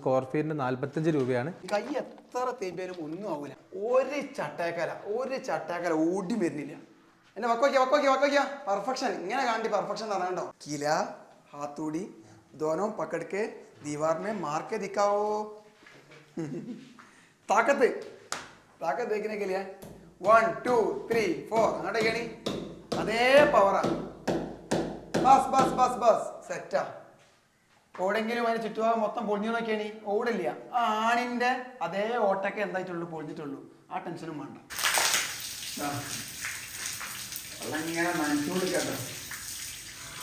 Square ഫീറ്റിന് നാല്പത്തഞ്ച് രൂപയാണ്. കൈ എത്ര തേമ്പേലും ഒന്നും ആവില്ല ഒരു ചട്ടേക്കല ഒരു ചട്ടേക്കല ഓടി വരുന്നില്ല. എന്നെ വക്കോക്കിയ വക്കോക്കിയ വക്കോക്കിയ. പെർഫെക്ഷൻ ഇങ്ങനെ കാണ്ടി പെർഫെക്ഷൻ തന്നോ കില ഹാത്തൂടി ദോനോ പക്കടുക്ക് ദീവാറിനെ മാർക്ക് ദിക്കാവോ താക്കത്ത്. താക്കത്ത് തേക്കിനെ വൺ ടു ത്രീ ഫോർ അങ്ങോട്ടേക്കാണി കേണി അതേ പവറാ ബസ് ബസ് ബസ് ബസ്. സെറ്റാ ഓടെങ്കിലും അതിന് ചുറ്റുഭാഗം മൊത്തം പൊളിഞ്ഞു നോക്കിയാണ് ഓടില്ല. ആ ആണിന്റെ അതേ ഓട്ടൊക്കെ എന്തായിട്ടുള്ളൂ പൊളിഞ്ഞിട്ടുള്ളൂ. ആ ടെൻഷനും വേണ്ട.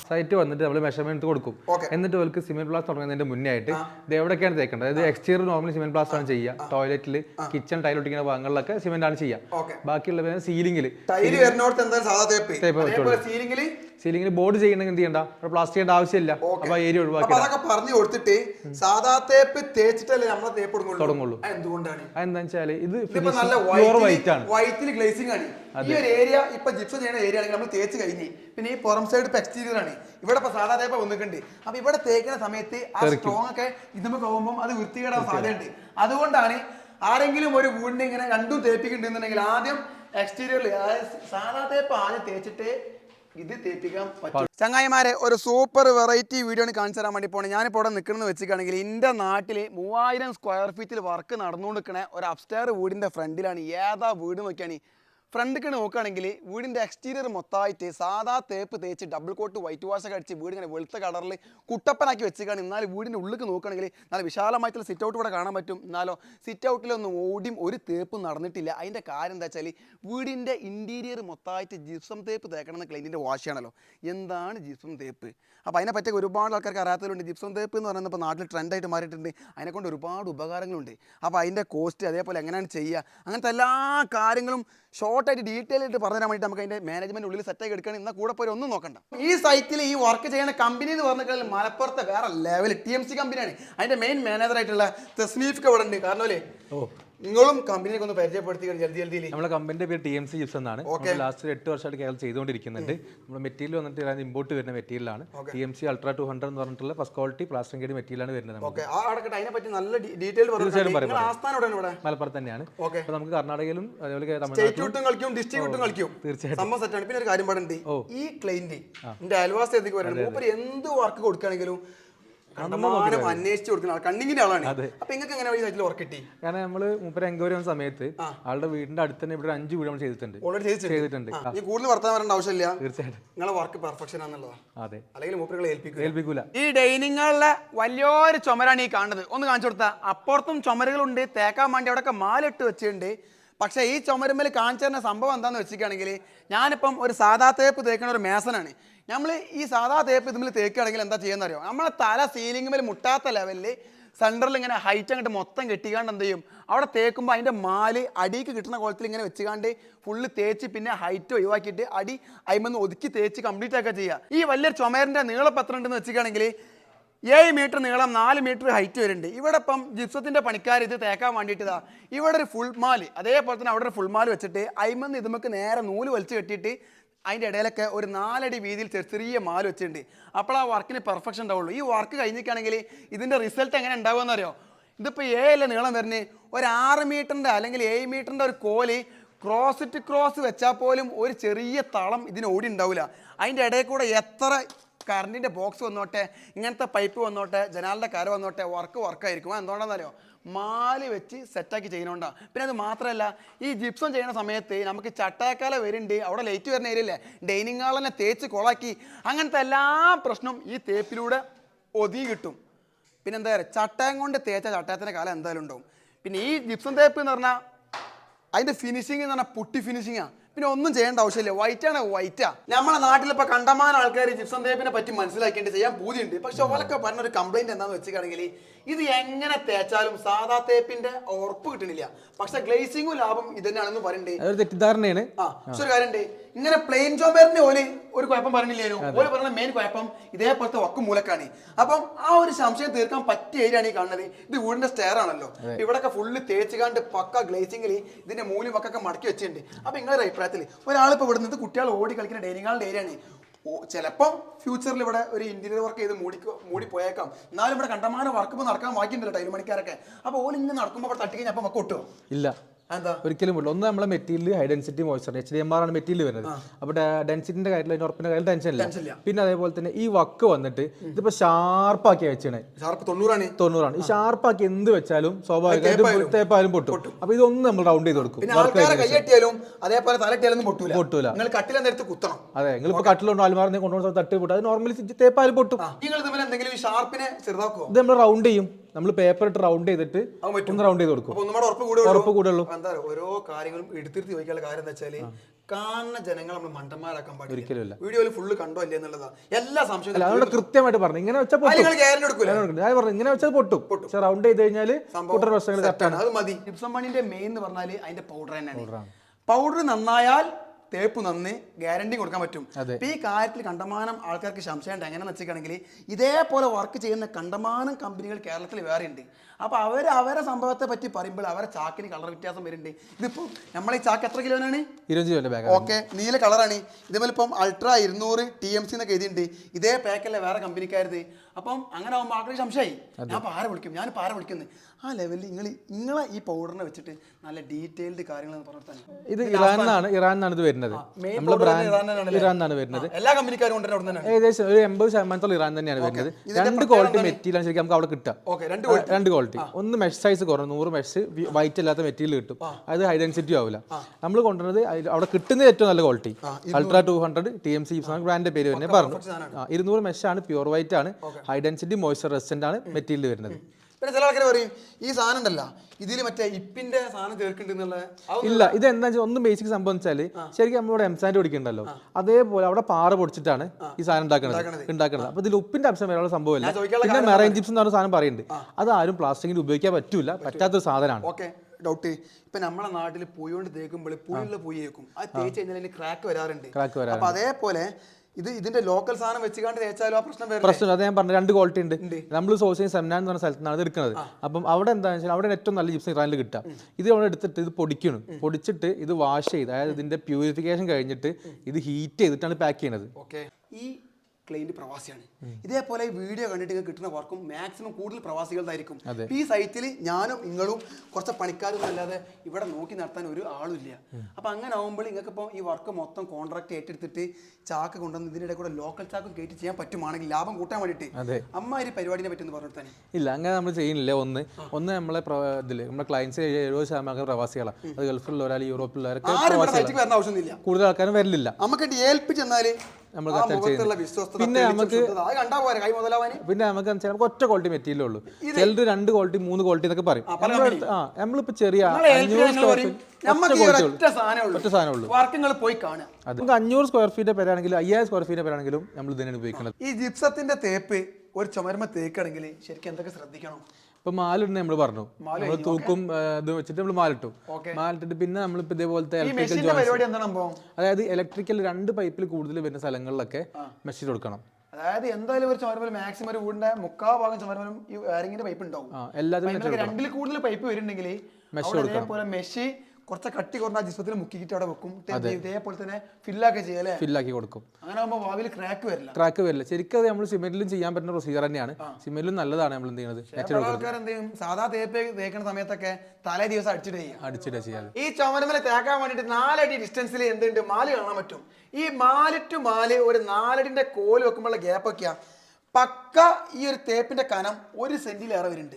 സൈറ്റ് വന്നിട്ട് നമ്മൾ മെഷർമെന്റ് കൊടുക്കും. എന്നിട്ട് അവർക്ക് സിമെന്റ് പ്ലാസ് തുടങ്ങുന്നതിന്റെ മുന്നേ ആയിട്ട് ഇത് എവിടെയൊക്കെയാണ് തേക്കേണ്ടത്? അതായത് എക്സ്റ്റീരിയർ നോർമലി സിമെന്റ് പ്ലാസ് ആണ് ചെയ്യുക ടോയ്ലറ്റിൽ കിച്ചൺ ടൈൽ ഒട്ടിക്കുന്ന ഭാഗങ്ങളിലൊക്കെ സിമെന്റ് ആണ് ചെയ്യുക ബാക്കിയുള്ള സീലിംഗിൽ സീലിംഗിൽ സീലിംഗിൽ ബോർഡ് ചെയ്യണമെങ്കിൽ എന്ത് ചെയ്യണ്ട? അവിടെ പ്ലാസ്റ്റിക് ചെയ്യേണ്ട ആവശ്യമില്ല. അപ്പൊ ഏരിയ ഒഴിവാക്കി അതൊക്കെ പറഞ്ഞു കൊടുത്തിട്ട് സാധാ തേപ്പ് തേച്ചിട്ടല്ലേ നമ്മളെ തേപ്പ് തുടങ്ങുള്ളൂ. എന്തുകൊണ്ടാണ്? എന്താ വെച്ചാൽ ഇത് നല്ല വൈറ്റ് ആണ്. വൈറ്റിൽ ഗ്ലേസിംഗ് ആണ്. ഈ ഒരു ഏരിയ ഇപ്പൊ ജിപ്സം ചെയ്യുന്ന ഏരിയ ആണെങ്കിൽ നമ്മൾ തേച്ച് കഴിഞ്ഞ് പിന്നെ ഈ പുറം സൈഡ് ഇപ്പൊ എക്സ്റ്റീരിയർ ആണ്. ഇവിടെ ഇപ്പൊ സാധാ തേപ്പ വന്നിട്ടുണ്ട്. അപ്പൊ ഇവിടെ തേക്കുന്ന സമയത്ത് ആ സ്ട്രോങ് ഒക്കെ ഇതുമ്പോ പോകുമ്പോൾ അത് വൃത്തികേടാൻ സാധ്യതയുണ്ട്. അതുകൊണ്ടാണ് ആരെങ്കിലും ഒരു വീടിനെ ഇങ്ങനെ രണ്ടും തേപ്പിക്കുന്നുണ്ടെന്നുണ്ടെങ്കിൽ ആദ്യം എക്സ്റ്റീരിയറിൽ സാധാ തേപ്പ് ആദ്യം തേച്ചിട്ട് ഇത് തേപ്പിക്കാൻ പറ്റും. ചങ്ങായിമാരെ ഒരു സൂപ്പർ വെറൈറ്റി വീഡിയോ ആണ് കാണിച്ചു തരാൻ വേണ്ടി പോണേ. ഞാനിപ്പോൾ ഇവിടെ നിൽക്കുന്നത് വെച്ചിട്ടാണെങ്കിൽ എന്റെ നാട്ടിൽ മൂവായിരം സ്ക്വയർ ഫീറ്റിൽ വർക്ക് നടന്നുകൊണ്ടിരിക്കുന്ന ഒരു അപ്സ്റ്റെയർ വീടിന്റെ ഫ്രണ്ടിലാണ് ഏതാ വീട് നോക്കിയാണ്? ഫ്രണ്ടിക്ക് നോക്കുകയാണെങ്കിൽ വീടിന്റെ എക്സ്റ്റീരിയർ മൊത്തമായിട്ട് സാധാ തേപ്പ് തേച്ച് ഡബിൾ കോട്ട് വൈറ്റ് വാഷ് ഒക്കെ അടിച്ച് വീട് ഇങ്ങനെ വെളുത്ത കളറിൽ കുട്ടപ്പനാക്കി വെച്ചിക്കാണ്. എന്നാൽ വീടിന്റെ ഉള്ളിൽ നോക്കുകയാണെങ്കിൽ നല്ല വിശാലമായിട്ടുള്ള സിറ്റ് ഔട്ട് കൂടെ കാണാൻ പറ്റും. എന്നാലോ സിറ്റ് ഔട്ടിലൊന്നും ഓടിയും ഒരു തേപ്പും നടന്നിട്ടില്ല. അതിന്റെ കാര്യം എന്താ വെച്ചാൽ വീടിന്റെ ഇന്റീരിയർ മൊത്തമായിട്ട് ജിപ്സം തേപ്പ് തേക്കണമെന്ന് ക്ലൈന്റിന്റെ വാശിയാണല്ലോ. എന്താണ് ജിപ്സം തേപ്പ്? അപ്പോൾ അതിനെ പറ്റി ഒരുപാട് ആൾക്കാർക്ക് അറിയാത്തവരുണ്ട്. ജിപ്സം തേപ്പ് എന്ന് പറയുന്നത് ഇപ്പോൾ നാട്ടിൽ ട്രെൻഡായിട്ട് മാറിയിട്ടുണ്ട്. അതിനെക്കൊണ്ട് ഒരുപാട് ഉപകാരങ്ങളുണ്ട്. അപ്പോൾ അതിന്റെ കോസ്റ്റ് അതേപോലെ എങ്ങനെയാണ് ചെയ്യുക? അങ്ങനത്തെ എല്ലാ കാര്യങ്ങളും ഷോർട്ടായിട്ട് ഡീറ്റെയിൽ ആയിട്ട് പറഞ്ഞു തരാൻ വേണ്ടി നമുക്ക് അതിന്റെ മാനേജ്മെന്റ് ഉള്ളിൽ സെറ്റ് സെറ്റാക്കി എടുക്കണം എന്നാൽ കൂടെ പോയി ഒന്നും നോക്കണ്ട. ഈ സൈറ്റിൽ ഈ വർക്ക് ചെയ്യുന്ന കമ്പനി എന്ന് പറഞ്ഞാൽ മലപ്പുറത്തെ വേറെ ലെവൽ ടി എം സി കമ്പനിയാണ് അതിന്റെ മെയിൻ മാനേജർ ആയിട്ടുള്ള തസ്നീഫ് ഇവിടെ ഉണ്ട്. കാരണം അല്ലേ നിങ്ങളും കമ്പനിയൊക്കെ ഒന്ന് പരിചയപ്പെടുത്തി ജൽദി ജൽദി നമ്മുടെ കമ്പനിയുടെ പേര് ടി എം സി ജിപ്സ് എന്നാണ്. ലാസ്റ്റ് എട്ട് വർഷമായിട്ട് കേരളം ചെയ്തുകൊണ്ടിരിക്കുന്നുണ്ട്. നമ്മുടെ മെറ്റീരിയൽ വന്നിട്ട് ഇതിനകത്ത് ഇമ്പോർട്ട് വരുന്ന മെറ്റീരിയലാണ് T M C ultra two hundred എന്ന് പറഞ്ഞിട്ടുള്ള ഫസ്റ്റ് ക്വാളിറ്റി പ്ലാസ്റ്റിക് ഗേഡ് മെറ്റീരിയലാണ് വരുന്നത് അതിനെപ്പറ്റി അതിനെ നല്ല ഡീറ്റെയിൽ തീർച്ചയായും ഇവിടെ? മലപ്പുറത്ത് തന്നെയാണ്. അപ്പോൾ അപ്പൊ നമുക്ക് കർണാടകയിലും അതേപോലെ തമിഴ്നാട്ടിലും കളിക്കും ഡിസ്ട്രിക്ട് വിട്ടും കളിക്കും. തീർച്ചയായിട്ടും. സംഭവം സെറ്റാണ് പിന്നെ ഒരു കാര്യം ഈ അയൽവാസി പറയുന്നത്? മൂപ്പര് എന്ത് വർക്ക് കൊടുക്കുകയാണെങ്കിലും അന്വേഷിച്ച് കൊടുക്കുന്ന കണ്ണിങ്ങിന്റെ ആളാണ്. അപ്പൊ നിങ്ങൾക്ക് എങ്ങനെ ഈ സൈറ്റിൽ വർക്ക് കിട്ടി? കാരണം നമ്മൾ മൂപ്പര് എൻക്വയറി ചെയ്യുന്ന സമയത്ത് ആളുടെ വീടിന്റെ അടുത്ത് തന്നെ ഇവിടെ അഞ്ച് വീട് നമ്മൾ ചെയ്തിട്ടുണ്ട്. ഓൾറെഡി ചെയ്തിട്ടുണ്ട്? ഈ കൂടുതൽ വർത്താൻ വരേണ്ട ആവശ്യമില്ല. തീർച്ചയായിട്ടും. നിങ്ങളെ വർക്ക് പെർഫെക്ഷൻ ആണെന്നുള്ളതാണ് അതെ. അല്ലെങ്കിൽ മൂപ്പരുകളെ ഏൽപ്പിക്കൂല. ഈ ഡൈനിങ് വലിയൊരു ചുമരാണ് ഈ കാണുന്നത്. ഒന്ന് കാണിച്ചു കൊടുത്താൽ അപ്പുറത്തും ചുമരുകളുണ്ട് തേക്കാൻ വേണ്ടി അവിടെയൊക്കെ മാലിട്ട് വെച്ചിട്ടുണ്ട്. പക്ഷെ ഈ ചുമരുമ്മൽ കാണിച്ചു തരുന്ന സംഭവം എന്താണെന്ന് വെച്ചിട്ടാണെങ്കിൽ ഞാനിപ്പം ഒരു സാധാ തേപ്പ് തേക്കുന്ന ഒരു മേസനാണ്. നമ്മൾ ഈ സാധാ തേപ്പ് ഇതിൽ തേക്കുകയാണെങ്കിൽ എന്താ ചെയ്യുന്ന അറിയോ നമ്മളെ തല സീലിംഗ് മേൽ മുട്ടാത്ത ലെവലിൽ സെന്ററിൽ ഇങ്ങനെ ഹൈറ്റ് അങ്ങോട്ട് മൊത്തം കെട്ടിക്കാണ്ട് എന്ത് ചെയ്യും? അവിടെ തേക്കുമ്പോൾ അതിന്റെ മാൽ അടിക്ക് കിട്ടുന്ന കോലത്തിൽ ഇങ്ങനെ വെച്ചുകാണ്ട് ഫുള്ള് തേച്ച് പിന്നെ ഹൈറ്റ് ഒഴിവാക്കിയിട്ട് അടി അയിമെന്ന് ഒതുക്കി തേച്ച് കംപ്ലീറ്റ് ആക്കുക ചെയ്യുക ഈ വലിയൊരു ചുമരിന്റെ നീളം എത്ര ഉണ്ടെന്ന് വെച്ചിട്ടാണെങ്കിൽ ഏഴ് മീറ്റർ നീളം നാല് മീറ്റർ ഹൈറ്റ് വരുന്നുണ്ട് ഇവിടെ ഇപ്പം ജിപ്സത്തിന്റെ പണിക്കാർ ഇത് തേക്കാൻ വേണ്ടിയിട്ടാ ഇവിടെ ഒരു ഫുൾ മാൽ അതേപോലെ തന്നെ അവിടെ ഒരു ഫുൾ മാൽ വെച്ചിട്ട് അയിമെന്ന് ഇതുമക്ക് നേരെ നൂൽ വലിച്ചു കെട്ടിയിട്ട് അതിന്റെ ഇടയിലൊക്കെ ഒരു നാലടി വീതിയിൽ ചെറിയ മാൽ വെച്ചിട്ടുണ്ട്. അപ്പോൾ ആ വർക്കിന് പെർഫെക്ഷൻ ഉണ്ടാവുള്ളൂ. ഈ വർക്ക് കഴിഞ്ഞിട്ടാണെങ്കിൽ ഇതിന്റെ റിസൾട്ട് എങ്ങനെ ഉണ്ടാവുമെന്ന് അറിയോ? ഇതിപ്പോൾ ഏഴല്ല നീളം വരുന്നത്? ഒരു ആറ് മീറ്ററിന്റെ അല്ലെങ്കിൽ ഏഴ് മീറ്ററിന്റെ ഒരു കോൽ ക്രോസ് ടു ക്രോസ് വെച്ചാൽ പോലും ഒരു ചെറിയ തളം ഇതിന് ഓടി ഉണ്ടാവില്ല. അതിന്റെ ഇടയിൽ കൂടെ എത്ര കറണ്ടിന്റെ ബോക്സ് വന്നോട്ടെ ഇങ്ങനത്തെ പൈപ്പ് വന്നോട്ടെ ജനാലിന്റെ കര വന്നോട്ടെ വർക്ക് വർക്കായിരിക്കും എന്തുകൊണ്ടാണെന്നറിയോ മാൽ വെച്ച് സെറ്റാക്കി ചെയ്യണോണ്ടാ പിന്നെ അത് മാത്രമല്ല ഈ ജിപ്സം ചെയ്യുന്ന സമയത്ത് നമുക്ക് ചട്ടാക്കാല വരുന്നുണ്ട് അവിടെ ലൈറ്റ് വരുന്ന ഏരിയല്ലേ ഡൈനിങ് ഹാൾ തന്നെ തേച്ച് കൊളാക്കി. അങ്ങനത്തെ എല്ലാ പ്രശ്നവും ഈ തേപ്പിലൂടെ ഒതുങ്ങി കിട്ടും. പിന്നെ എന്താ പറയുക ചട്ടയം കൊണ്ട് തേച്ച ചട്ടയത്തിന്റെ കാലം എന്തായാലും ഉണ്ടാവും. പിന്നെ ഈ ജിപ്സം തേപ്പ് എന്ന് പറഞ്ഞാൽ അതിന്റെ ഫിനിഷിങ് എന്ന് പറഞ്ഞാൽ പുട്ടി ഫിനിഷിംഗാ പിന്നെ ഒന്നും ചെയ്യേണ്ട ആവശ്യമില്ല. വൈറ്റ് ആണ് വൈറ്റാ നമ്മളെ നാട്ടിൽ ഇപ്പൊ കണ്ടമാന ആൾക്കാർ ജിപ്സം തേപ്പിനെ പറ്റി മനസ്സിലാക്കേണ്ടി ചെയ്യാൻ പൂതിയുണ്ട്. പക്ഷെ ഓലൊക്കെ പറഞ്ഞ ഒരു കംപ്ലൈന്റ് എന്താന്ന് വെച്ചിട്ടാണെങ്കിൽ ഇത് എങ്ങനെ തേച്ചാലും സാധാ തേപ്പിന്റെ ഉറപ്പ് കിട്ടണില്ല. പക്ഷെ ഗ്ലേസിംഗും ലാഭം ഇത് തന്നെയാണെന്ന് പറയുന്നുണ്ട് തെറ്റിദ്ധാരണയാണ്. ആ പക്ഷെ ഒരു കാര്യമുണ്ട്. ഇങ്ങനെ പ്ലെയിൻ ചോമ്പേറിന്റെ ഓൽ ഒരു കുഴപ്പം പറഞ്ഞില്ലേനു? ഓൽ പറഞ്ഞ മെയിൻ കുഴപ്പം ഇതേപോലത്തെ വക്കും മൂലക്കാണ്. അപ്പം ആ ഒരു സംശയം തീർക്കാൻ പറ്റിയ ഏരിയാണ് ഈ കാണുന്നത്. ഇത് വീടിന്റെ സ്റ്റെയർ ആണല്ലോ. ഇവിടൊക്കെ ഫുള്ള് തേച്ചുകാണ്ട് പക്ക ഗ്ലേസിംഗിൽ ഇതിന്റെ മൂല്യം ഒക്കെ മടക്കി വെച്ചിട്ടുണ്ട്. അപ്പൊ നിങ്ങളുടെ അഭിപ്രായത്തിൽ ഒരാളിപ്പോ ഇവിടെ നിന്ന് കുട്ടികൾ ഓടി കളിക്കുന്ന ഡൈനിങ് ഹാളിന്റെ ഏരിയ ആണ് ചിലപ്പം ഫ്യൂച്ചറിൽ ഇവിടെ ഒരു ഇന്റീരിയർ വർക്ക് ചെയ്ത് മൂടി മൂടി പോയേക്കാം. എന്നാലും ഇവിടെ കണ്ടമാന വർക്ക് ഇപ്പോൾ നടക്കാൻ ബാക്കിയുണ്ടല്ലോ ടൈൽ മണിക്കാരൊക്കെ അപ്പോൾ ഓൾ ഇങ്ങനെ നടക്കുമ്പോൾ അവിടെ തട്ടി കഴിഞ്ഞാൽ അപ്പം ഇല്ല. ഒരിക്കലും ഇല്ല ഒന്ന് നമ്മളെ material high density moisture H D M R ആണ് മെറ്റീരിയൽ വരുന്നത്. അപ്പോൾ ഡെൻസിറ്റിന്റെ കാര്യത്തിൽ അതിന്റെ ഉറപ്പിന്റെ കാര്യത്തിൽ ടെൻഷൻ ഇല്ല. പിന്നെ അതേപോലെ തന്നെ ഈ വക്ക് വന്നിട്ട് ഇതിപ്പോ ഷാർപ്പാക്കി വെച്ചാണ്. തൊണ്ണൂറാണ്. ഈ ഷാർപ്പാക്കി എന്ത് വെച്ചാലും സ്വാഭാവികമായിട്ടും തേപ്പായാലും പൊട്ടും. അപ്പൊ ഇതൊന്നും നമ്മൾ റൗണ്ട് ചെയ്ത് കൊടുക്കും. അതേപോലെ പൊട്ടൂല. നിങ്ങൾ കുത്തണം. അതെ നിങ്ങൾ ഇപ്പൊ കട്ടിലുണ്ടോ അൽമാറിനെ കൊണ്ടുപോകുന്ന തട്ട് പൊട്ടും. അത് നോർമലി തേപ്പായാലും പൊട്ടും. നിങ്ങൾ എന്തെങ്കിലും ഷാർപ്പിനെ ഇത് നമ്മൾ റൗണ്ട് ചെയ്യും. നമ്മൾ പേപ്പർ ഇട്ട് റൗണ്ട് ചെയ്തിട്ട് ഒന്ന് റൗണ്ട് ചെയ്ത് കൊടുക്കും. ഉറപ്പ് കൂടെ കൂടുള്ളൂ എന്താ ഓരോ കാര്യങ്ങളും എടുത്തിരുത്തി ചോദിക്കാനുള്ള കാര്യം എന്താ വെച്ചാൽ കാണുന്ന ജനങ്ങൾ നമ്മൾ മണ്ടന്മാരാക്കാൻ പാടില്ല. ഒരിക്കലുമില്ല. വീഡിയോയിൽ ഫുള്ള് കണ്ടോ ഇല്ല എന്നുള്ളതാ. എല്ലാ അല്ല സംശയവും അതുകൊണ്ട് കൃത്യമായിട്ട് പറഞ്ഞു. ഇങ്ങനെ വെച്ചാൽ ഞാൻ പറഞ്ഞു ഇങ്ങനെ വെച്ചാൽ പൊട്ടും. പക്ഷെ റൗണ്ട് ചെയ്ത് കഴിഞ്ഞാൽ കൂട്ടർ പ്രശ്നങ്ങൾ അത് മതി. ജിപ്സം പണിന്റെ മെയിൻ എന്ന് പറഞ്ഞാൽ അതിന്റെ പൗഡർ തന്നെയാണ്. പൗഡർ നന്നായാൽ തേപ്പ് നന്ന് ഗ്യാരണ്ടി കൊടുക്കാൻ പറ്റും. ഈ കാര്യത്തിൽ കണ്ടമാനം ആൾക്കാർക്ക് സംശയമുണ്ട്. എങ്ങനെയാണെന്ന് വെച്ചിട്ടാണെങ്കിൽ ഇതേപോലെ വർക്ക് ചെയ്യുന്ന കണ്ടമാനം കമ്പനികൾ കേരളത്തിൽ വേറെ ഉണ്ട് അപ്പൊ അവർ അവരെ സംഭവത്തെ പറ്റി പറയുമ്പോൾ അവരെ ചാക്കിന് കളർ വ്യത്യാസം വരുന്നുണ്ട്. ഇതിപ്പോ നമ്മളെ ഈ ചാക്ക് എത്ര കിലോനാണ് ഇരുപത് കിലോ ബാഗ് ഓക്കെ. നീല കളറാണ് ഇതേപോലെ ഇപ്പം അൾട്രാ ഇരുന്നൂറ് ടി എം സി എന്നൊക്കെ എഴുതിയിട്ടുണ്ട്. ഇതേ പാക്കല്ലേ വേറെ കമ്പനിക്കാരത് അപ്പം അങ്ങനെ ആകുമ്പോൾ ആൾക്കാർക്ക് സംശയമായി ഞാൻ പാര വിളിക്കും ഞാൻ പാര വിളിക്കുന്നത് ആ ലെവലിൽ നിങ്ങൾ നിങ്ങളെ ഈ പൗഡറിനെ വെച്ചിട്ട് നല്ല ഡീറ്റെയിൽഡ് കാര്യങ്ങൾ തന്നെ ഇത് ഇറാനാണ് ഇറാനാണ് ഇത് വരുന്നത്. main ബ്രാൻഡ് തന്നെയാണല്ലേ? വരുന്നത്. എല്ലാ കമ്പനിക്കാരും കൊണ്ടുവരുന്ന ഏകദേശം ഒരു എൺപത് ശതമാനത്തോളം ഇറാൻ തന്നെയാണ് വരുന്നത്. രണ്ട് ക്വാളിറ്റി മെറ്റീരിയൽ ശരിക്കും നമുക്ക് അവിടെ കിട്ടാം ഓക്കെ രണ്ട് ക്വാളിറ്റി ഒന്ന് മെഷ് സൈസ് കുറഞ്ഞു നൂറ് മെഷ് വൈറ്റ് അല്ലാത്ത മെറ്റീരിയൽ കിട്ടും. അത് ഹൈ ഡെൻസിറ്റി ആവില്ല നമ്മൾ കൊണ്ടുവരുന്നത് അവിടെ കിട്ടുന്ന ഏറ്റവും നല്ല quality ultra two hundred T M C ബ്രാൻഡിന്റെ പേര് തന്നെ പറഞ്ഞു. ഇരുന്നൂറ് മെഷ് ആണ് പ്യൂർ വൈറ്റ് ആണ്. ഹൈ ഡെൻസിറ്റി മോയ്സ്ചർ റെസിസ്റ്റന്റ് ആണ് മെറ്റീരിയൽ വരുന്നത്. പിന്നെ ചില ആൾക്കാർ പറയും ഈ സാധനം ഉണ്ടല്ല ഇതിൽ മറ്റേ ഇപ്പിന്റെ സാധനം ചേർക്കുന്നുണ്ടെന്നുള്ള ഇല്ല ഇത് എന്താ വെച്ചാൽ ഒന്നും ബേസിക് സംഭവം വെച്ചാൽ ശരിക്കും നമ്മളിവിടെ എംസാൻഡ് പിടിക്കണ്ടല്ലോ അതേപോലെ അവിടെ പാറ പൊടിച്ചിട്ടാണ് ഈ സാധനം ഉണ്ടാക്കുന്നത് ഉണ്ടാക്കുന്നത് അപ്പൊ ഇതിൽ ഉപ്പിന്റെ അംശം വരാനുള്ള സംഭവമില്ല. പിന്നെ മെറൈൻ ചിപ്സ് എന്ന് പറഞ്ഞ സാധനം പറയുന്നുണ്ട്. അത് ആരും പ്ലാസ്റ്റിക്കിന് ഉപയോഗിക്കാൻ പറ്റൂല. പറ്റാത്തൊരു സാധനമാണ്. ഓക്കെ ഡൗട്ട് ഇപ്പൊ നമ്മുടെ നാട്ടിൽ പുഴുകൊണ്ട് തേക്കുമ്പോൾ പുഴുള്ള പോയി തേക്കും അത് തേച്ച് കഴിഞ്ഞാൽ ക്രാക്ക് വരാറുണ്ട്. ക്രാക്ക് അപ്പൊ അതേപോലെ ഇത് ഇതിന്റെ ലോക്കൽ സാധനം വെച്ചുകൊണ്ട് തേച്ചാലും ആ പ്രശ്നം വരും പ്രശ്നം അത് ഞാൻ പറഞ്ഞു രണ്ട് ക്വാളിറ്റി ഉണ്ട്. നമ്മൾ സോഴ്സിങ് സെമിനാർ എന്ന് പറഞ്ഞ സ്ഥലത്താണ് നിന്നാണ് എടുക്കുന്നത്. അപ്പം അവിടെ എന്താണെന്ന് വെച്ചാൽ അവിടെ ഏറ്റവും നല്ല ജിപ്സം ഇറാനിൽ കിട്ടുക. ഇത് അവിടെ എടുത്തിട്ട് ഇത് പൊടിക്കണം. പൊടിച്ചിട്ട് ഇത് വാഷ് ചെയ്ത് അതായത് ഇതിന്റെ പ്യൂരിഫിക്കേഷൻ കഴിഞ്ഞിട്ട് ഇത് ഹീറ്റ് ചെയ്തിട്ടാണ് പാക്ക് ചെയ്യുന്നത് ഓക്കെ ഈ ക്ലൈന്റ് പ്രവാസിയാണ്. ഇതേപോലെ ഈ വീഡിയോ കണ്ടിട്ട് നിങ്ങൾക്ക് കിട്ടുന്ന വർക്കും മാക്സിമം കൂടുതൽ പ്രവാസികളായിരിക്കും ഈ സൈറ്റിൽ ഞാനും നിങ്ങളും കുറച്ച് പണിക്കാരും അല്ലാതെ ഇവിടെ നോക്കി നടത്താൻ ഒരു ആളും ഇല്ല അപ്പൊ അങ്ങനെ ആകുമ്പോൾ നിങ്ങൾക്ക് ഇപ്പോൾ ഈ വർക്ക് മൊത്തം കോൺട്രാക്ട് ഏറ്റെടുത്തിട്ട് ചാക്ക് കൊണ്ടുവന്ന് ഇതിനിടെ കൂടെ ലോക്കൽ ചാക്കും കയറ്റി ചെയ്യാൻ പറ്റുവാണെങ്കിൽ ലാഭം കൂട്ടാൻ വേണ്ടിയിട്ട് അമ്മ ഒരു പരിപാടിനെ പറ്റി ഒന്ന് പറഞ്ഞിട്ട് തന്നെ ഇല്ല അങ്ങനെ നമ്മൾ ചെയ്യുന്നില്ല. ഒന്ന് ഒന്ന് നമ്മളെ ഇതിൽ നമ്മുടെ ക്ലയൻസ് എഴുപത് ശതമാനം പ്രവാസികളാണ് അത് ഗൾഫിലുള്ളവർ യൂറോപ്പിലുള്ളവരൊക്കെ കൂടുതൽ ആൾക്കാരും വരില്ല. നമുക്ക് ഏൽപ്പിച്ചെന്നാൽ നമ്മൾ പിന്നെ നമുക്ക് പിന്നെ നമുക്ക് വെച്ചാൽ നമുക്ക് ഒറ്റ ക്വാളിറ്റി മെറ്റീരിയൽ ഉള്ളൂ. ചിലർ രണ്ട് ക്വാളിറ്റി മൂന്ന് ക്വാളിറ്റി എന്നൊക്കെ പറയും. ആ നമ്മളിപ്പോ ചെറിയ അഞ്ഞൂറ് സ്ക്വയർ ഒറ്റ സാധനം ഉള്ളൂ. പോയി കാണുക. നമുക്ക് അഞ്ഞൂറ് സ്ക്വയർ ഫീറ്റ് പേരാണെങ്കിലും അയ്യായിരം സ്ക്വയർ ഫീറ്റ് പേരാണെങ്കിലും നമ്മൾ ഇതിനാണ് ഉപയോഗിക്കുന്നത്. ഈ ജിപ്സത്തിന്റെ തേപ്പ് ഒരു ചുമരമ തേക്കാണെങ്കിൽ ശരിക്കും എന്തൊക്കെ ശ്രദ്ധിക്കണം? ഇപ്പൊ മാലിടുന്ന നമ്മൾ പറഞ്ഞു. നമ്മൾ തൂക്കും ഇത് വെച്ചിട്ട് നമ്മൾ മാലിട്ടു. മാലിട്ടിട്ട് പിന്നെ നമ്മളിപ്പോ ഇതേപോലത്തെ അതായത് ഇലക്ട്രിക്കൽ രണ്ട് പൈപ്പിൽ കൂടുതൽ വരുന്ന സ്ഥലങ്ങളിലൊക്കെ മെഷീൻ കൊടുക്കണം. അതായത് എന്തായാലും ഒരു ചുമരമലും മാക്സിമം ഒരു വീടിന്റെ മുക്കാ ഭാഗം ചുമരമലും ഈ വയറിങ്ങിന്റെ പൈപ്പ് ഉണ്ടാവും. രണ്ടിൽ കൂടുതൽ പൈപ്പ് വരുന്നുണ്ടെങ്കിൽ മെഷി കുറച്ച് കട്ടി കുറഞ്ഞ ജിസ്പത്തിൽ മുക്കിയിട്ട് അവിടെ വെക്കും. ഇതേ- ഇതേപോലെ തന്നെ ഫില്ലാക്കി ചെയ്യല്ലേ ഫില്ലാക്കി കൊടുക്കും. അങ്ങനെ ആകുമ്പോൾ ഭാവിയിൽ ക്രാക്ക് വരില്ല. ക്രാക്ക് വരില്ല. ശരിക്കും അത് നമ്മൾ സിമെന്റിലും ചെയ്യാൻ പറ്റുന്ന പ്രൊസീജിയർ തന്നെയാണ്. സിമെന്റിലും നല്ലതാണ് നമ്മൾ എന്ത് ചെയ്യുന്നത് ആൾക്കാർ എന്ത് ചെയ്യും? സാധാ തേപ്പ് തേക്കുന്ന സമയത്തൊക്കെ തലേ ദിവസം അടിച്ചിട്ട് ചെയ്യും. അടിച്ചിട്ട് ചെയ്യാം. ഈ ചുമരമല തേക്കാൻ വേണ്ടിട്ട് നാലടി ഡിസ്റ്റൻസിൽ എന്തുണ്ട്? മാൽ കാണാൻ പറ്റും. ഈ മാൽ ടു മാൽ ഒരു നാലടിന്റെ കോൽ വെക്കുമ്പോഴുള്ള ഗ്യാപ്പ് ഒക്കെയാ. പക്ക ഈ ഒരു തേപ്പിന്റെ കനം ഒരു സെന്റിലേറെ വരുന്നുണ്ട്.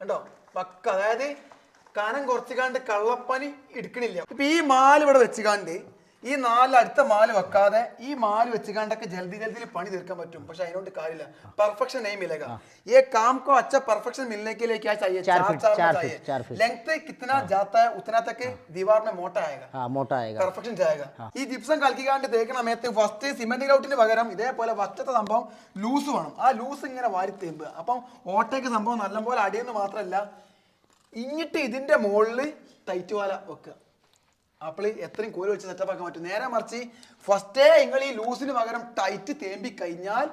കണ്ടോ? പക്ക. അതായത് കനം കുറച്ചുകാണ്ട് കള്ളപ്പനി എടുക്കണില്ല ഇപ്പൊ ഈ മാല് ഇവിടെ വെച്ചുകാണ്ട് ഈ നാല് അടുത്ത മാല് വെക്കാതെ ഈ മാല് വെച്ചുകാണ്ടൊക്കെ ജൽദി ജൽദി പണി തീർക്കാൻ പറ്റും പക്ഷെ അതിനോട് കാര്യമില്ല പെർഫെക്ഷൻ नहीं मिलेगा ये काम को अच्छा परफेक्शन मिलने के लिए क्या चाहिए चार चार चाहिए लेंथ कितना जाता है उतना तक दीवार में मोटा आएगा हाँ मोटा आएगा പെർഫെക്ഷൻ ചെയ്യുക ഈ ജിപ്സം കലക്കിക്കാണ്ട് തേക്കണ സമയത്ത് ഫസ്റ്റ് സിമെന്റ് ഔട്ടിന് പകരം ഇതേപോലെ ഫസ്റ്റത്തെ സംഭവം ലൂസ് വേണം ആ ലൂസ് ഇങ്ങനെ വാരി തേമ്പുക അപ്പം ഓട്ടയ്ക്ക് സംഭവം നല്ലപോലെ അടിയെന്ന് മാത്രമല്ല ഇങ്ങിട്ട് ഇതിന്റെ മുകളിൽ ടൈറ്റ് വാല വെക്കുക അപ്പോൾ എത്രയും കോൽ വെച്ച് സെറ്റപ്പ് ആക്കാൻ പറ്റും. നേരെ മറിച്ച് ഫസ്റ്റേ നിങ്ങൾ ഈ ലൂസിന് പകരം ടൈറ്റ് തേമ്പി കഴിഞ്ഞാൽ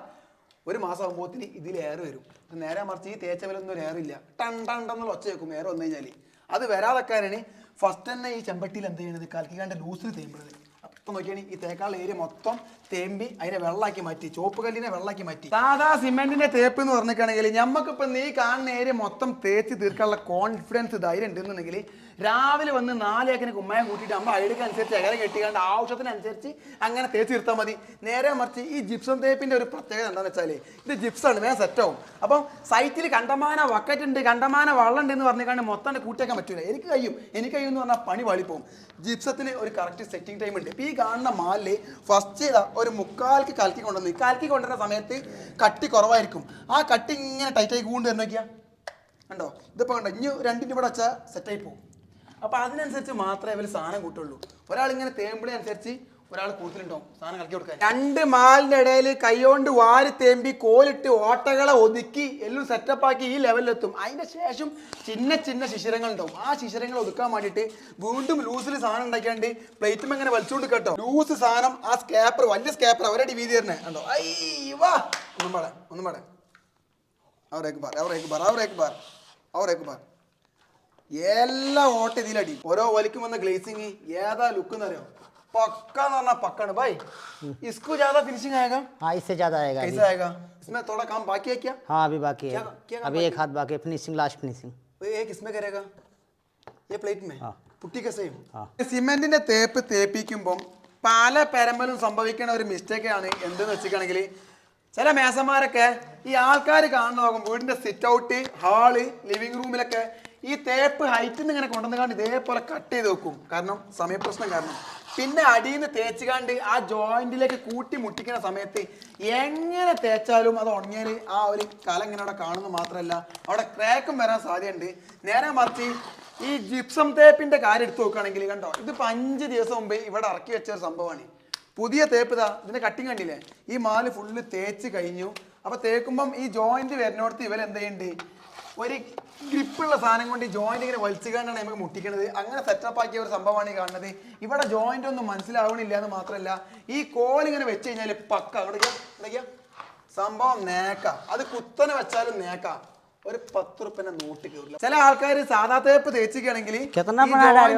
ഒരു മാസം ആകുമ്പോഴത്തിന് ഇതിൽ എയർ വരും. നേരെ മറിച്ച് ഈ തേച്ചവലൊന്നും ഒരു എയർ ഇല്ല. ടൺ ടൺ ഒച്ച വെക്കും എയർ വന്നു കഴിഞ്ഞാൽ അത് വരാതെക്കാനാണ് ഫസ്റ്റ് തന്നെ ഈ ചെമ്പട്ടിയിൽ എന്ത് ചെയ്യണത്? കലക്കിക്കാണ്ട് ലൂസിൽ തേമ്പുന്നത് ഇപ്പൊ നോക്കിയാണ് ഈ തേക്കാളെ ഏരിയ മൊത്തം തേമ്പി അതിനെ വെള്ളാക്കി മാറ്റി ചോപ്പ് കല്ലിനെ വെള്ളാക്കി മാറ്റി. സാധാ സിമെന്റിന്റെ തേപ്പ് എന്ന് പറഞ്ഞിട്ടാണെങ്കിൽ ഞമ്മക്കിപ്പോ നീ കാണുന്ന ഏരിയ മൊത്തം തേച്ച് തീർക്കാനുള്ള കോൺഫിഡൻസ് ധൈര്യം ഉണ്ടെന്നുണ്ടെങ്കിൽ രാവിലെ വന്ന് നാലേക്കന് കുമ്മായം കൂട്ടിയിട്ട് അമ്മ അഴുക്ക് അനുസരിച്ച് എകരം കെട്ടിക്കാണ്ട് ആവശ്യത്തിനനുസരിച്ച് അങ്ങനെ തേച്ച് തീർത്താൽ മതി. നേരെ മറിച്ച് ഈ ജിപ്സം തേപ്പിന്റെ ഒരു പ്രത്യേകത എന്താണെന്ന് വെച്ചാൽ ഇത് ജിപ്സാണ് വേഗം സെറ്റ് ആവും. അപ്പം സൈറ്റിൽ കണ്ടമാന വക്കറ്റ് ഉണ്ട് കണ്ടമാന വള്ളം ഉണ്ട് എന്ന് പറഞ്ഞാൽ മൊത്തം കൂട്ടിയേക്കാൻ പറ്റില്ല എനിക്ക് കഴിയും. എനിക്ക് കഴിയും എന്ന് പറഞ്ഞാൽ പണി വാളിപ്പോവും ജിപ്സത്തിന് ഒരു കറക്റ്റ് സെറ്റിംഗ് ടൈം ഉണ്ട്. ഇപ്പം ഈ കാണുന്ന മാലിൽ ഫസ്റ്റ് ഒരു മുക്കാൽക്ക് കലക്കി കൊണ്ടുവന്ന്. കലക്കി കൊണ്ടുവരുന്ന സമയത്ത് കട്ടി കുറവായിരിക്കും. ആ കട്ടി ഇങ്ങനെ ടൈറ്റായി കൊണ്ട് തന്നെ നോക്കിയാ കണ്ടോ? ഇതിപ്പോൾ കണ്ടോ? ഇനി രണ്ടിന്റെ ഇവിടെ വെച്ചാൽ സെറ്റായി പോകും അപ്പോൾ അതിനനുസരിച്ച് മാത്രമേ അവർ സാധനം കൂട്ടുള്ളൂ. ഒരാൾ ഇങ്ങനെ തേമ്പിളി അനുസരിച്ച് ഒരാൾ കൂട്ടിലുണ്ടാവും സാധനം കളിക്കി കൊടുക്കാൻ. രണ്ട് മാലിന്റെ ഇടയിൽ കൈകൊണ്ട് വാരി തേമ്പി കോലിട്ട് ഓട്ടകളെ ഒതുക്കി എല്ലാം സെറ്റപ്പാക്കി ഈ ലെവലിലെത്തും. അതിന്റെ ശേഷം ചിന്ന ചിന്ന ശിശിരങ്ങൾ ഉണ്ടാവും ആ ശിശിരങ്ങൾ ഒതുക്കാൻ വേണ്ടിട്ട് വീണ്ടും ലൂസിൽ സാധനം ഉണ്ടാക്കിയാണ്ട് പ്ലേറ്റും ഇങ്ങനെ വലിച്ചുകൊണ്ട് കേട്ടോ. ലൂസ് സാധനം ആ സ്കാപ്പർ വലിയ സ്കാപ്പർ അവരടി വീതി തരണേ കണ്ടോ? അയ്യവാ ഒന്നും പാടേ ഒന്നും പാടേ. അവരേക്ക് പാർ അവരേക്ക് പാർ അവരേക്ക് പാർ അവരേക്ക് പാർ എല്ലാ ഓട്ട ഇതിലടി. ഓരോ വലിക്കും വന്ന ഗ്ലേസിങ് ഏതാ ലുക്ക് എന്നറിയോ पक्का ना पक्का ना भाई इसको ज्यादा फिनिशिंग आएगा हाँ इससे ज्यादा आएगा कैसे आएगा इसमें थोड़ा काम बाकी है क्या हाँ अभी बाकी है क्या, अभी एक हाथ बाकी है फिनिशिंग लास्ट फिनिशिंग एक इसमें പുട്ടി കസയും സിമെന്റിന്റെ തേപ്പ് തേപ്പിക്കുമ്പം പല പരമ്പലും സംഭവിക്കുന്ന ഒരു മിസ്റ്റേക്ക് ആണ് എന്തെന്ന് വെച്ചിട്ടാണെങ്കിൽ ചില മേസന്മാരൊക്കെ ഈ ആൾക്കാർ കാണുന്ന നോക്കും വീടിന്റെ സിറ്റ് ഔട്ട് ഹാൾ ലിവിംഗ് റൂമിലൊക്കെ ഈ തേപ്പ് ഹൈറ്റിൽ നിന്ന് ഇങ്ങനെ കൊണ്ടുവന്ന് കാണ്ട് ഇതേപോലെ കട്ട് ചെയ്ത് വെക്കും. കാരണം സമയപ്രശ്നം കാരണം. പിന്നെ അടിയിൽ നിന്ന് തേച്ച് ആ ജോയിന്റിലേക്ക് കൂട്ടി മുട്ടിക്കുന്ന സമയത്ത് എങ്ങനെ തേച്ചാലും അത് ഉണങ്ങിയാൽ ആ ഒരു കല ഇങ്ങനെ അവിടെ കാണുന്നു മാത്രമല്ല അവിടെ ക്രാക്കും വരാൻ സാധ്യതയുണ്ട്. നേരെ മറിച്ച് ഈ ജിപ്സം തേപ്പിന്റെ കാര്യം എടുത്ത് നോക്കുകയാണെങ്കിൽ കണ്ടോ ഇതിപ്പോ അഞ്ച് ദിവസം മുമ്പ് ഇവിടെ ഇറക്കി വെച്ച ഒരു സംഭവമാണ്. പുതിയ തേപ്പ് ഇതാ ഇതിന്റെ കട്ടിങ് കണ്ടില്ലേ? ഈ മാൽ ഫുള്ള് തേച്ച് കഴിഞ്ഞു. അപ്പൊ തേക്കുമ്പം ഈ ജോയിന്റ് വരുന്നോടത്ത് ഇവരെന്ത് ചെയ്യുന്നുണ്ട്? ഒരു ഗ്രിപ്പുള്ള സാധനം കൊണ്ട് ജോയിന്റ് ഇങ്ങനെ വലിച്ചുകൊണ്ടാണ് നമുക്ക് മുട്ടിക്കണത്. അങ്ങനെ സെറ്റപ്പ് ആക്കിയ ഒരു സംഭവമാണ് ഈ കാണുന്നത്. ഇവിടെ ജോയിന്റ് ഒന്നും മനസ്സിലാവണില്ല എന്ന് മാത്രമല്ല ഈ കോൽ ഇങ്ങനെ വെച്ച് കഴിഞ്ഞാൽ പക്ക. അവിടെ സംഭവം നേക്ക. അത് കുത്തനെ വെച്ചാലും നേക്ക. ഒരു പത്ത് റുപ്യന്റെ നോട്ട് കയറില്ല ചില ആൾക്കാർ സാധാ തേപ്പ് തേച്ചിക്കുകയാണെങ്കിൽ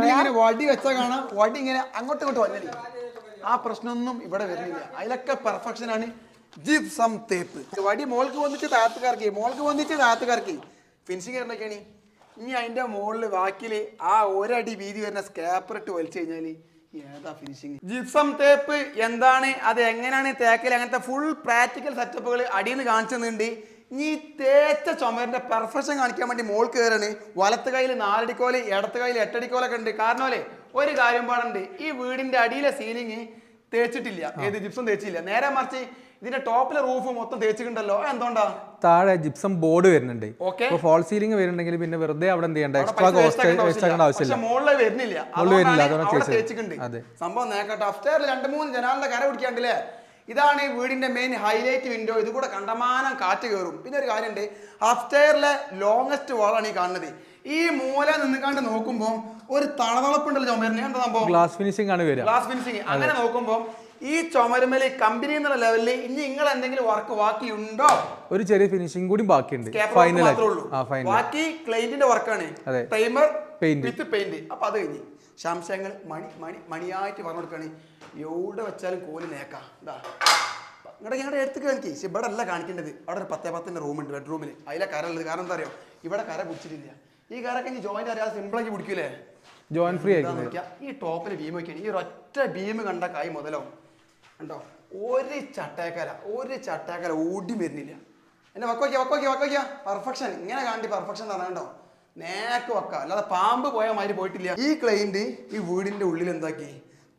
ഇങ്ങനെ വടി വെച്ചാൽ കാണാം. വടി ഇങ്ങനെ അങ്ങോട്ടും ഇങ്ങോട്ടും വന്നില്ല ആ പ്രശ്നമൊന്നും ഇവിടെ വരുന്നില്ല. അതിലൊക്കെ പെർഫെക്ഷൻ ആണ് ജിപ്സം തേപ്പ് വടി മോൾക്ക് വന്നിച്ച് താത്തുകാർക്ക് മോൾക്ക് വന്നിച്ച് താത്തുകാർക്ക്. ഫിനിഷിങ് എന്തൊക്കെയാണ് ഇനി അതിന്റെ മുകളിൽ വാക്കിൽ ആ ഒരടി വീതി വരുന്ന സ്കാപ്പർ ഇട്ട് വലിച്ചു കഴിഞ്ഞാൽ ഏതാ ഫിനിഷിങ് ജിപ്സം തേപ്പ് എന്താണ്? അത് എങ്ങനെയാണ് തേക്കൽ അങ്ങനത്തെ ഫുൾ പ്രാക്ടിക്കൽ സെറ്റപ്പുകൾ അടിയിൽ നിന്ന് കാണിച്ചു തന്നിട്ടുണ്ട് ഇനി തേച്ച ചുമരിന്റെ പെർഫെക്ഷൻ കാണിക്കാൻ വേണ്ടി മോൾ കയറാണ് വലത്ത് കയ്യിൽ നാലടിക്കോൽ ഇടത്ത് കയ്യിൽ എട്ടടിക്കോലൊക്കെ ഉണ്ട്. കാരണം അല്ലേ ഒരു കാര്യം പാടുണ്ട്. ഈ വീടിന്റെ അടിയിലെ സീലിംഗ് തേച്ചിട്ടില്ല. ഏത് ജിപ്സം തേച്ചില്ല. നേരെ മറിച്ച് ഇതിന്റെ ടോപ്പിലെ റൂഫ് മൊത്തം തേച്ചിട്ടുണ്ടല്ലോ. എന്തുകൊണ്ടാ? താഴെ ജിപ്സം ബോർഡ് വരുന്നുണ്ട്. ഫോൾ സീലിംഗ് വരുന്നുണ്ടെങ്കിൽ പിന്നെ വെറുതെ അവിടെ എന്ത് ചെയ്യണ്ട? എക്സ്ട്രാ കോസ്റ്റ് ആക്കേണ്ട ആവശ്യമില്ല. മുകളിൽ വരുന്നില്ല. മുകളിൽ വരുന്നില്ല, അതുകൊണ്ടാണ് അതാണ് തേച്ചിട്ടുണ്ട്. അതെ. സംഭവം നേക്കട്ടെ. അഫ്റ്ററിൽ രണ്ട് മൂന്ന് ജനാലിന്റെ കര പിടിക്കാണ്ടില്ലേ? ഇതാണ് ഈ വീടിന്റെ മെയിൻ ഹൈലൈറ്റ് വിൻഡോ ഇത് കൂടെ കണ്ടമാനം കാറ്റ് കയറും പിന്നെ ഒരു കാര്യമുണ്ട്. അഫ്റ്ററിലെ ലോങ്സ്റ്റ് വാളാണ് ഈ കാണുന്നത്. ഈ മൂല നിന്നുകാണ്ട് നോക്കുമ്പോൾ ഒരു തളതളപ്പുണ്ടല്ലോ എന്താ സംഭവം? ഗ്ലാസ് ഫിനിഷിംഗ് ആണ് വരിക. ഗ്ലാസ് ഫിനിഷിംഗ് അങ്ങനെ നോക്കുമ്പോൾ ഈ ചുമരുമൽ കമ്പനി എന്നുള്ള ലെവലിൽ ഇനി നിങ്ങൾ എന്തെങ്കിലും വർക്ക് ബാക്കിയുണ്ടോ? ഒരു ചെറിയ ഫിനിഷിംഗ് കൂടി ബാക്കിയുണ്ട്. ഫൈനൽ ബാക്കി ക്ലൈന്റിന്റെ വർക്കാണ് ടൈമർ പെയിന്റ് വിത്ത് പെയിന്റ് അപ്പൊ അത് കഴിഞ്ഞ്. ശംശങ്ങൾ മണി മണി മണിയായിട്ട് പറഞ്ഞു കൊടുക്കാണ് എവിടെ വെച്ചാലും കോലി നേക്കാം ഇതാ ഇവിടെ ഞങ്ങളുടെ എടുത്ത് കാണിക്കേ. ഇവിടെ അല്ല കാണിക്കേണ്ടത്. അവിടെ ഒരു പത്തേ പത്തിന്റെ റൂം ഉണ്ട് ബെഡ്റൂമിൽ അതിലെ കര ഉള്ളത്. കാരണം എന്താ അറിയോ? ഇവിടെ കര പിടിച്ചിട്ടില്ല. ഈ കരക്ക് ഇനി ജോയിന്റ് അറിയാതെ സിമ്പിളാക്കി പിടിക്കൂലേ? ജോയിൻ ഫ്രീ ആയിട്ട് ഈ ടോപ്പിൽ ബീം വയ്ക്കുകയാണ് ഈ ഒരൊറ്റ ബീം കണ്ട കായ് മുതലാവും. കണ്ടോ ഒരു ചട്ടേക്കര ഒരു ചട്ടേക്കര ഓടി വരുന്നില്ല. എന്നെ വക്കോക്കിയ വക്കോക്കിയ വക്കോക്കിയ പെർഫെക്ഷൻ ഇങ്ങനെ കാണി പെർഫെക്ഷൻ തന്നെ നേക്ക് വക്ക. അല്ലാതെ പാമ്പ് പോയ മാതിരി പോയിട്ടില്ല. ഈ ക്ലൈന്റ് ഈ വീടിന്റെ ഉള്ളിൽ എന്താക്കി?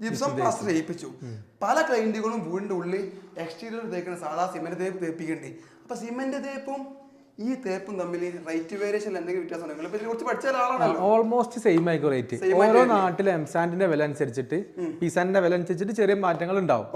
ജിപ്സം പ്ലാസ്റ്റർ ചെയ്യിപ്പിച്ചു. പല ക്ലൈന്റുകളും വീടിന്റെ ഉള്ളിൽ എക്സ്റ്റീരിയർ തേക്കുന്ന സാധാ സിമെന്റ് തേപ്പ് തേപ്പിക്കുന്നുണ്ട്. അപ്പൊ സിമെന്റ് തേപ്പും ഈ തേപ്പും തമ്മിൽ റേറ്റ് വേരിയേഷൻ എന്തെങ്കിലും വ്യത്യാസം ഉണ്ടോ കുറച്ച് പഠിച്ച ഒരാളാണ് ഓൾമോസ്റ്റ് സെയിം ആയിരിക്കും റേറ്റ് ഓരോ നാട്ടിലെ എംസാൻഡിന്റെ വില അനുസരിച്ചിട്ട് പിസാന്റെ വില അനുസരിച്ചിട്ട് ചെറിയ മാറ്റങ്ങൾ ഉണ്ടാവും.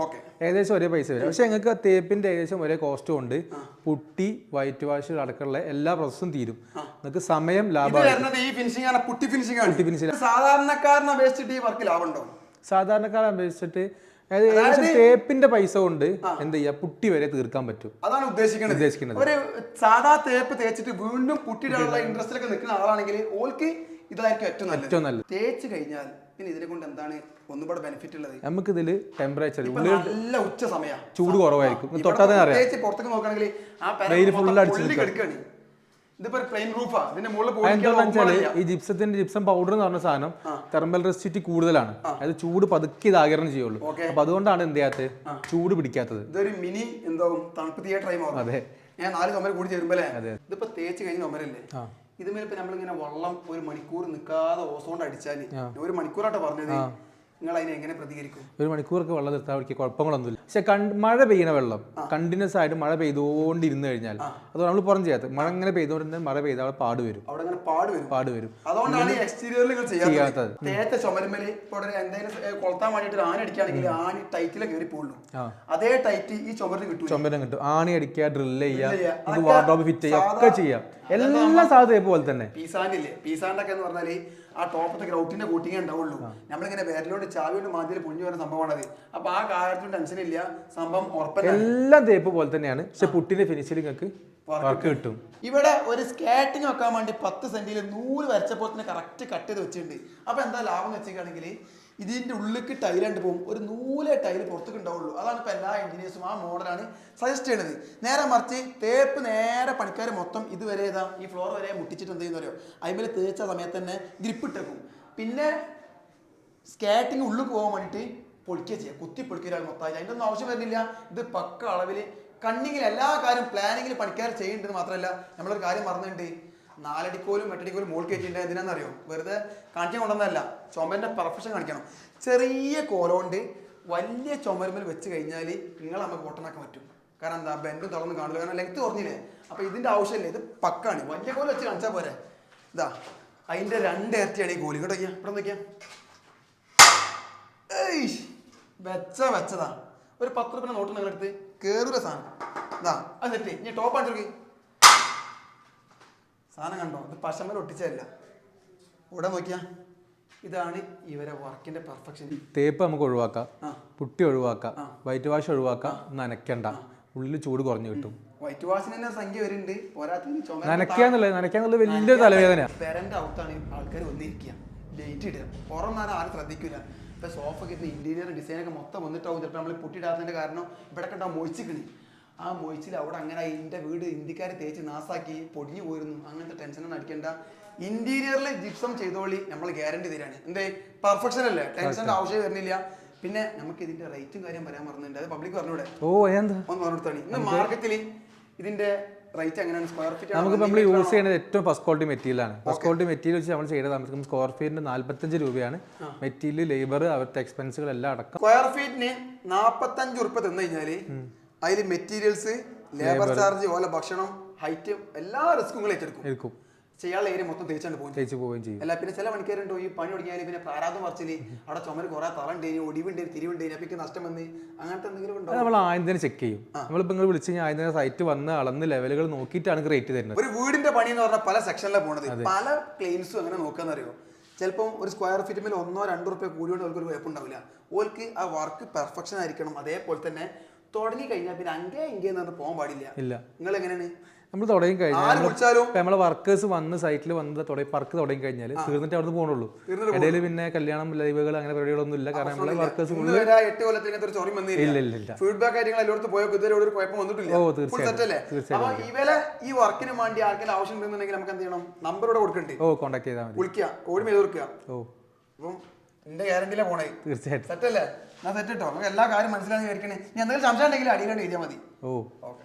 ഏകദേശം ഒരേ പൈസ വരും. പക്ഷെ ഞങ്ങൾക്ക് തേപ്പിന്റെ ഏകദേശം ഒരേ കോസ്റ്റും ഉണ്ട്. പുട്ടി വൈറ്റ് വാഷ് അടക്കമുള്ള എല്ലാ പ്രോസസ്സും തീരും. നിങ്ങൾക്ക് സമയം ലാഭമാണ് ഈ ഫിനിഷിംഗ് ആണ് പുട്ടി ഫിനിഷിംഗ് ആണ്. സാധാരണക്കാരനെ അപേക്ഷിച്ചിട്ട് ഈ വർക്ക് ലാഭമുണ്ടോ? സാധാരണക്കാരെ അപേക്ഷിച്ചിട്ട് അതായത് തേപ്പിന്റെ പൈസ കൊണ്ട് എന്ത് ചെയ്യാ? പുട്ടി വരെ തീർക്കാൻ പറ്റും. അതാണ് ഉദ്ദേശിക്കുന്നത് ഉദ്ദേശിക്കുന്നത്. ഒരു സാധാ തേപ്പ് തേച്ചിട്ട് വീണ്ടും പുട്ടിയിടാനുള്ള ഇൻട്രസ്റ്റിലൊക്കെ നിൽക്കുന്ന ആളാണെങ്കിൽ ഓൾക്ക് ഇതായിരിക്കും ഏറ്റവും നല്ലത്. ഏറ്റവും നല്ലത്. തേച്ച് കഴിഞ്ഞാൽ പിന്നെ ഇതിനെ കൊണ്ട് എന്താണ് ഒന്നുകൂടെ ബെനിഫിറ്റ് ഉള്ളത്? നമുക്ക് ഇതിൽ ടെമ്പറേച്ചർ നല്ല ഉച്ച സമയം. ചൂട് കുറവായിരിക്കും. തൊട്ടാതെ അറിയാം. പുറത്തേക്ക് നോക്കുകയാണെങ്കിൽ ആ പേര് വെയിൽ അടിച്ചു ഇതിപ്പോ പ്ലെയിൻ റൂഫാ ഇതിന്റെ മുകളിൽ ഈ ജിപ്സത്തിന്റെ ജിപ്സം പൗഡർ എന്ന് പറഞ്ഞ സാധനം തെർമൽ റെസിറ്റി കൂടുതലാണ്. അതായത് ചൂട് പതുക്കെ ഇത് ആകിരണം ചെയ്യുള്ളൂ അപ്പൊ അതുകൊണ്ടാണ് എന്ത് ചെയ്യാത്തത്? ചൂട് പിടിക്കാത്തത്. ഇതൊരു മിനി എന്താവും തണുപ്പ് തിയേറ്റർ ആയി മാറും. അതെ. ഞാൻ നാല് കമ്മൽ കൂടി ചേരുമ്പോലേ ഇതിപ്പോ തേച്ച് കഴിഞ്ഞ കമ്മലല്ലേ? ഇതുമേൽ ഇപ്പൊ നമ്മളിങ്ങനെ വെള്ളം ഒരു മണിക്കൂർ നിൽക്കാതെ ഓസോണ്ട് അടിച്ചാൽ ഒരു മണിക്കൂറായിട്ട് പറഞ്ഞത്. നിങ്ങൾ അതിനെ എങ്ങനെ പ്രതികരിക്കും? ഒരു മണിക്കൂറൊക്കെ വെള്ളം നിർത്താൻ അവർക്ക് കുഴപ്പങ്ങളൊന്നുമില്ല. പക്ഷെ കൺ- മഴ പെയ്യണ വെള്ളം കണ്ടിന്യൂസ് ആയിട്ട് മഴ പെയ്തുകൊണ്ടിരുന്നു കഴിഞ്ഞാൽ അത് നമ്മൾ പുറം ചെയ്യാത്ത മഴ ഇങ്ങനെ പെയ്തോണ്ട് മഴ പെയ്ത അവിടെ പാട് വരും. അവിടെ അങ്ങനെ പാട് വരും. പാട് വരും. അതുകൊണ്ടാണ് എക്സ്റ്റീരിയറിൽ നിങ്ങൾ ചെയ്യാത്തത്. തേച്ച ചുമരുമേൽ ഇപ്പൊ ഇവിടെ എന്തെങ്കിലും കൊളുത്താൻ വേണ്ടിട്ട് ആന അടിക്കുകയാണെങ്കിൽ ആണി ടൈറ്റിലെ കയറി പോകുള്ളൂ അതേ ടൈറ്റ് ഈ ചുമരിന് കിട്ടും ചുമരം കിട്ടും. ആണി അടിക്കുക ഡ്രില്ല് ചെയ്യുക വാർഡ്രോബ് ഫിറ്റ് ചെയ്യുക ഒക്കെ ചെയ്യാം. എല്ലാ സാധ്യത പോലെ തന്നെ. പീസാനില്ലേ പീസാണ്ടൊക്കെ എന്ന് പറഞ്ഞാൽ ആ ടോപ്പത്തെ ഗ്രൗട്ടിന്റെ കൂട്ടിങ്ങേ ഉണ്ടാവുള്ളൂ. നമ്മളിങ്ങനെ വേരലോട് ചാവിയോട് മാതിരി പൊഞ്ഞു വരുന്ന സംഭവമാണത്. അപ്പൊ ആ കാര്യത്തിന് ടെൻഷൻ ഇല്ല. സംഭവം ഉറപ്പല്ല എല്ലാം തേപ്പ് പോലെ തന്നെയാണ്. പക്ഷെ പുട്ടിന്റെ ഫിനിഷിൽ നിങ്ങൾക്ക് വർക്ക് കിട്ടും. ഇവിടെ ഒരു സ്കാറ്റിംഗ് വെക്കാൻ വേണ്ടി പത്ത് സെന്റിൽ നൂൽ വരച്ചപ്പോൾ തന്നെ കറക്റ്റ് കട്ട് ചെയ്ത് വെച്ചിട്ടുണ്ട്. അപ്പൊ എന്താ ലാഭം വെച്ചിട്ടാണെങ്കിൽ ഇതിന്റെ ഉള്ളിലേക്ക് ടൈൽ കണ്ടു പോകും. ഒരു നൂലേ ടൈൽ പുറത്തേക്ക് ഉണ്ടാവുള്ളൂ. അതാണ് ഇപ്പോൾ എല്ലാ എഞ്ചിനീയേഴ്സും ആ മോഡലാണ് സജസ്റ്റ് ചെയ്യണത്. നേരെ മറിച്ച് തേപ്പ് നേരെ പണിക്കാർ മൊത്തം ഇതുവരെ ഇതാ ഈ ഫ്ലോർ വരെ മുട്ടിച്ചിട്ട് എന്ത് ചെയ്യുന്ന അതിമേൽ തേച്ച സമയത്ത് തന്നെ ഗ്രിപ്പ് ഇട്ടേക്കും പിന്നെ സ്കാറ്റിംഗ് ഉള്ളിൽ പോകാൻ വേണ്ടിയിട്ട് പൊളിക്കുക ചെയ്യുക കുത്തി പൊളിക്കുക ഒരാൾ മൊത്തമായി അതിന്റെ ഒന്നും ആവശ്യം വരുന്നില്ല. ഇത് പക്ക അളവിൽ കണ്ണിങ്ങിൽ എല്ലാ കാര്യം പ്ലാനിങ്ങിൽ പണിക്കാർ ചെയ്യേണ്ടത് മാത്രമല്ല നമ്മളൊരു കാര്യം മറന്നിട്ടുണ്ട്. നാലടിക്കോലും എട്ടടിക്കോലും മോൾ കയറ്റിയിട്ട് എന്തിനാണെന്നറിയോ? വെറുതെ കാണിക്കാൻ കൊണ്ടുവന്നതല്ല. ചുമരിന്റെ പെർഫെക്ഷൻ കാണിക്കണം. ചെറിയ കോലോണ്ട് വലിയ ചുമരുമൽ വെച്ച് കഴിഞ്ഞാൽ നിങ്ങൾ നമുക്ക് പൊട്ടനാക്കാൻ പറ്റും. കാരണം എന്താ? ബെൻഡും തുറന്ന് കാണില്ല. കാരണം ലെങ്ത് കുറഞ്ഞില്ലേ? അപ്പോൾ ഇതിന്റെ ആവശ്യമില്ല. ഇത് പക്കാണ്. വലിയ കോൽ വെച്ച് കാണിച്ചാൽ പോരെ. ഇതാ അതിന്റെ രണ്ട് ഇരട്ടിയാണ് ഈ ഗോലി കേട്ടോ ഇവിടെ നോക്കിയാൽ ഏയ് വെച്ച വെച്ചതാ. ഒരു പത്ത് റുപ്യ നോട്ട് നിങ്ങളെടുത്ത് കേറൂല സാധനം. ഇതാ അത് സെറ്റ് ഇനി ടോപ്പ് അടിച്ചു സാധനം കണ്ടോ? ഇത് പശമൽ ഒട്ടിച്ചതല്ല. ഇവിടെ നോക്കിയാ. ഇതാണ് ഇവരെ വർക്കിന്റെ പെർഫെക്ഷൻ തേപ്പ് നമുക്ക് ഒഴിവാക്കാം. പുട്ടി ഒഴിവാക്കാം. വൈറ്റ് വാഷ് ഒഴിവാക്കാം. നനയ്ക്കണ്ട. ഉള്ളിൽ ചൂട് കുറഞ്ഞു കിട്ടും. വൈറ്റ് വാഷിന് തന്നെ സംഖ്യ വരുന്നുണ്ട്. നനയ്ക്കാന്നുള്ളത് നനയ്ക്കാന്നുള്ളത് വലിയ തലവേദന പെരന്റെ ഔത്താണ് ആൾക്കാർ ഒന്നിരിക്കുക ഡേറ്റ് ഇടുക. പുറം നേരം ആരും ശ്രദ്ധിക്കില്ല ഇപ്പൊ സോഫ കിട്ടുന്ന ഇന്റീരിയർ ഡിസൈനൊക്കെ മൊത്തം വന്നിട്ടാവും. ചിലപ്പോൾ നമ്മൾ പൊട്ടിയിടാത്തതിന്റെ കാരണം ഇവിടെ കണ്ടാ മൊയ്ച്ചിക്കണി ആ മൊയ്ച്ചിൽ അവിടെ അങ്ങനെ എന്റെ വീട് ഇന്ത്യക്കാരെ തേച്ച് നാസാക്കി പൊടിഞ്ഞു പോയിരുന്നു. അങ്ങനത്തെ ടെൻഷനൊന്നും അടിക്കേണ്ട. ഇന്റീരിയറിൽ ജിപ്സം ചെയ്തോളി. നമ്മൾ ഗ്യാരണ്ടി തരാണ് എന്തേ? പെർഫെക്ഷൻ അല്ലേ? ടെൻഷന്റെ ആവശ്യം വരുന്നില്ല. പിന്നെ നമുക്ക് ഇതിന്റെ റേറ്റും കാര്യം പറയാൻ മറന്നിട്ടുണ്ട്. അത് പബ്ലിക് പറഞ്ഞൂടെ? ഓ എന്താ ഒന്ന് പറഞ്ഞു ഇന്ന് മാർക്കറ്റിൽ ഇതിന്റെ റേറ്റ് എങ്ങനെയാണ്? സ്ക്വയർ ഫീറ്റ് നമുക്ക് നമ്മൾ യൂസ് ചെയ്യുന്നത് ഏറ്റവും ഫസ്റ്റ് ക്വാളിറ്റി മെറ്റീരിയൽ ആണ്. ഫസ്റ്റ് ക്വാളിറ്റി മെറ്റീരിയൽ വെച്ച് നമ്മൾ ചെയ്യുന്നത് നമുക്ക് സ്ക്വയർ ഫീറ്റിന് നാല്പത്തഞ്ച് രൂപയാണ്. മെറ്റീരിയൽ ലേബർ അവരുടെ എക്സ്പെൻസുകൾ എല്ലാം അടക്കം. സ്ക്വയർ ഫീറ്റിന് നാപ്പത്തഞ്ച് ഉറുപ്പ തന്നു കഴിഞ്ഞാൽ അതിൽ മെറ്റീരിയൽസ് ലേബർ ചാർജ് ഓല ഭക്ഷണം ഹൈറ്റ് എല്ലാ റിസ്ക്കും ഏറ്റെടുക്കും. എടുക്കും. ചെയ്യാനുള്ള ഏരിയ മൊത്തം തേച്ചാണ്ട് പോകും തേച്ച് പോവുകയും ചെയ്യും. അല്ല പിന്നെ ചില പണിക്കാരുണ്ടോ ഈ പണി തുടങ്ങിയാൽ പിന്നെ പ്രാരാധം മറിച്ചിൽ അവിടെ ചുമര് കുറെ തളണ്ടേനി ഒടിവുണ്ടേനി തിരിവുണ്ടേനി അപ്പൊ നഷ്ടം വന്ന് അങ്ങനത്തെ എന്തെങ്കിലും ഉണ്ടോ? നമ്മൾ ആദ്യം തന്നെ ചെക്ക് ചെയ്യും. നമ്മളിപ്പോൾ നിങ്ങൾ വിളിച്ച് കഴിഞ്ഞാൽ ആദ്യം സൈറ്റ് വന്ന് അളന്ന് ലെവലുകൾ നോക്കിയിട്ടാണ് റേറ്റ് തരുന്നത്. ഒരു വീടിന്റെ പണി എന്ന് പറഞ്ഞാൽ പല സെക്ഷനിലാണ് പോണത്. പല ക്ലെയിംസും അങ്ങനെ നോക്കാന്ന് അറിയോ ചിലപ്പോൾ ഒരു സ്ക്വയർ ഫീറ്റ് മേൽ ഒന്നോ രണ്ടോ റുപ്യ കൂടിയോണ്ട് അവർക്ക് ഒരു കുഴപ്പമുണ്ടാവില്ല ഓൾക്ക് ആ വർക്ക് പെർഫെക്ഷൻ ആയിരിക്കണം. അതേപോലെ തന്നെ തുടങ്ങി കഴിഞ്ഞാൽ പിന്നെ അങ്ങേ ഇങ്ങേ എന്ന് പറഞ്ഞ് പോകാൻ പാടില്ല. ഇല്ല. നിങ്ങൾ എങ്ങനെയാണ്? നമ്മൾ തുടങ്ങി കഴിഞ്ഞാൽ നമ്മളെ വർക്കേഴ്സ് വന്ന് സൈറ്റിൽ വന്ന് തുടങ്ങി വർക്ക് തുടങ്ങി കഴിഞ്ഞാൽ തീർന്നിട്ട് അവിടെ പോകണുള്ളൂ ഇടയിൽ പിന്നെ കല്യാണം ലൈവുകൾ അങ്ങനെ പരിപാടികളൊന്നും ഇല്ല. കാരണം നമ്മളെ വർക്കേഴ്സ് എട്ട് ചൊറി ഇല്ല ഇല്ല ഇല്ല. ഫീഡ്ബാക്ക് നിങ്ങൾ എല്ലായിടത്തും പോയോ? ഇതുവരെ ഒരു കുഴപ്പം വന്നിട്ടില്ല. ഓ, Full അല്ലേ? തീർച്ചയായും അപ്പൊ ഇവരെ ഈ വർക്കിന് വേണ്ടി ആർക്കെങ്കിലും ആവശ്യം ഉണ്ടെന്നുണ്ടെങ്കിൽ നമുക്ക് എന്ത് ചെയ്യണം? നമ്പർ ഇവിടെ കൊടുക്കണ്ടേ? ഓ കോൺടാക്ട് ചെയ്താൽ മതി. വിളിക്കുക. ഓടി മേൽ ഓ. അപ്പം എന്റെ ഗ്യാരണ്ടിയിലെ പോണേ. തീർച്ചയായിട്ടും. സെറ്റ് അല്ലേ തെറ്റിട്ടോ? നമുക്ക് എല്ലാ കാര്യം മനസ്സിലാക്കി വിചാരിക്കണേ. ഇനി എന്തെങ്കിലും സംശയം ഉണ്ടെങ്കിൽ അടിയിലാണ് എഴുതിയാൽ മതി. ഓ. ഓക്കെ.